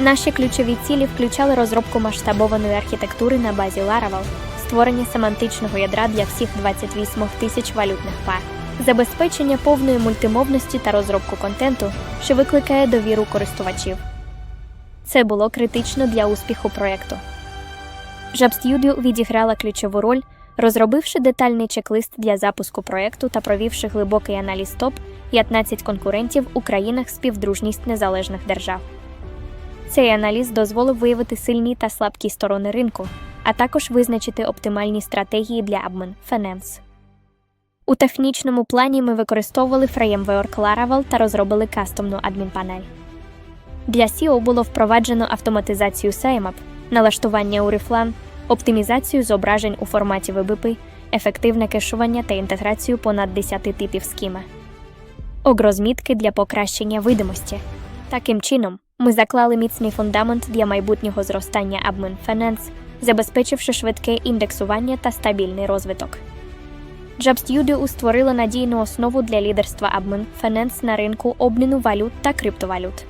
Наші ключові цілі включали розробку масштабованої архітектури на базі Laravel, створення семантичного ядра для всіх 28 тисяч валютних пар, забезпечення повної мультимовності та розробку контенту, що викликає довіру користувачів. Це було критично для успіху проєкту. JabStudio відіграла ключову роль, розробивши детальний чек-лист для запуску проєкту та провівши глибокий аналіз топ 15 конкурентів у країнах співдружність незалежних держав. Цей аналіз дозволив виявити сильні та слабкі сторони ринку, а також визначити оптимальні стратегії для Admin Finance. У технічному плані ми використовували фреймворк Laravel та розробили кастомну адмінпанель. Для SEO було впроваджено автоматизацію SIMAP, налаштування у Reflan, оптимізацію зображень у форматі WebP, ефективне кешування та інтеграцію понад 10 типів схеми. Огрозмітки для покращення видимості. Таким чином, ми заклали міцний фундамент для майбутнього зростання Admin Finance, забезпечивши швидке індексування та стабільний розвиток. JabStudio створила надійну основу для лідерства Admin Finance на ринку обміну валют та криптовалют.